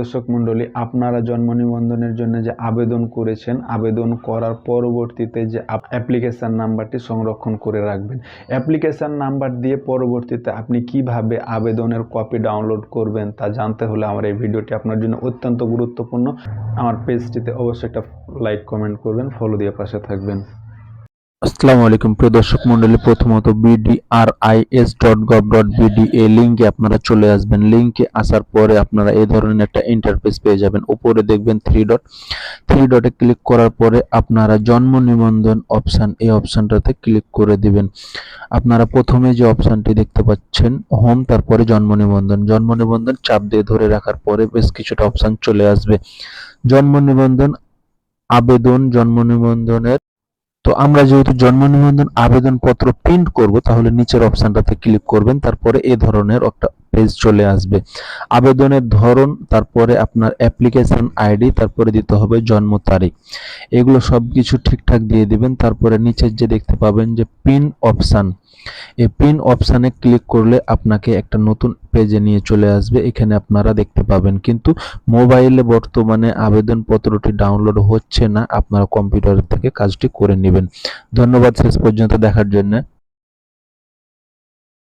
দর্শক মণ্ডলী, আপনারা জন্ম নিবন্ধনের জন্য যে আবেদন করেছেন, আবেদন করার পরবর্তীতে যে অ্যাপ্লিকেশান নাম্বারটি সংরক্ষণ করে রাখবেন। অ্যাপ্লিকেশান নাম্বার দিয়ে পরবর্তীতে আপনি কীভাবে আবেদনের কপি ডাউনলোড করবেন তা জানতে হলে আমার এই ভিডিওটি আপনার জন্য অত্যন্ত গুরুত্বপূর্ণ। আমার পেজটিতে অবশ্যই একটা লাইক কমেন্ট করবেন ফলো দিয়ে পাশে থাকবেন। আসসালামু আলাইকুম, প্রিয় দর্শক মণ্ডলী প্রথমত BDRIS dot gov dot BD লিঙ্কে আপনারা চলে আসবেন। লিঙ্কে আসার পরে আপনারা এই ধরনের একটা ইন্টারফেস পেয়ে যাবেন। উপরে দেখবেন থ্রি ডট থ্রি ডটে ক্লিক করার পরে আপনারা জন্ম নিবন্ধন অপশান এই অপশানটাতে ক্লিক করে দিবেন। আপনারা প্রথমে যে অপশানটি দেখতে পাচ্ছেন হোম তারপরে জন্ম নিবন্ধন। জন্ম নিবন্ধন চাপ দিয়ে ধরে রাখার পরে বেশ কিছুটা অপশান চলে আসবে। জন্ম নিবন্ধন, আবেদন, জন্ম নিবন্ধনের তো আমরা যেহেতু জন্ম নিবন্ধন আবেদনপত্র প্রিন্ট করব, তাহলে নিচের অপশনটাতে ক্লিক করবেন, তারপরে এ ধরনের একটা পেজ চলে আসবে। আবেদনের ধরন, তারপরে আপনার অ্যাপ্লিকেশন আইডি তারপরে দিতে হবে জন্ম তারিখ। এগুলো সব কিছু ঠিকঠাক দিয়ে দিবেন। তারপরে নিচের যে দেখতে পাবেন যে পিন অপশান এই পিন অপশানে ক্লিক করলে আপনাকে একটা নতুন পেজে নিয়ে চলে আসবে। এখানে আপনারা দেখতে পাবেন। কিন্তু মোবাইলে বর্তমানে আবেদনপত্রটি ডাউনলোড হচ্ছে না। আপনারা কম্পিউটার থেকে কাজটি করে নেবেন। ধন্যবাদ। শেষ পর্যন্ত দেখার জন্য।